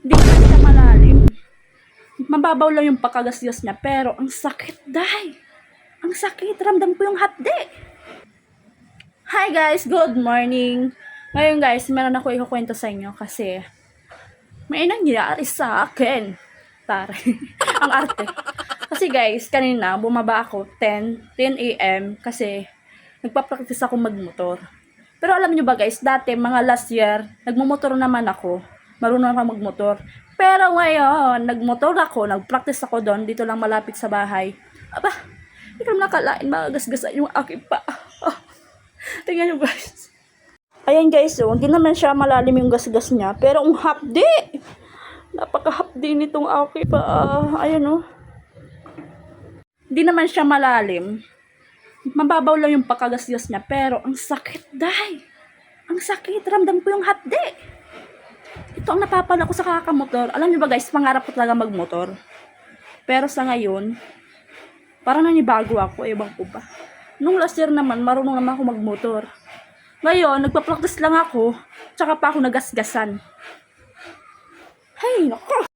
Hindi naman siya malalim. Mababaw lang yung pagkagasgas niya, pero ang sakit, day. Ang sakit, ramdam ko yung hapde. Hi guys, good morning. Ngayon guys, meron ako ikukwento sa inyo kasi may nangyari sa akin. Tare, ang arte. Kasi guys, kanina bumaba ako 10, 10 a.m. kasi nagpa-practice ako magmotor. Pero alam nyo ba guys, dati mga last year, nagmumotor naman ako. Marunong ako magmotor. Pero ngayon, nagmotor ako, nagpractice ako doon, dito lang malapit sa bahay. Aba, hindi ko nakalain, magagasgasan yung aking pa. Tingnan nyo guys. Ayan guys, oh, hindi naman siya malalim yung gasgas niya, pero ang hapdi! Napaka-hapdi nitong aking pa. ayan oh. Hindi naman siya malalim. Mababaw lang yung pagkagasgas niya, pero ang sakit, day. Ang sakit, ramdam ko yung hapdi. Ito ang napapala ko sa kakamotor. Alam niyo ba guys, pangarap ko talaga magmotor. Pero sa ngayon, parang nanibago ako, ewan ko ba. Nung last year naman, marunong naman ako magmotor. Ngayon, nagpa-practice lang ako, tsaka pa ako nagasgasan. Hay, nako!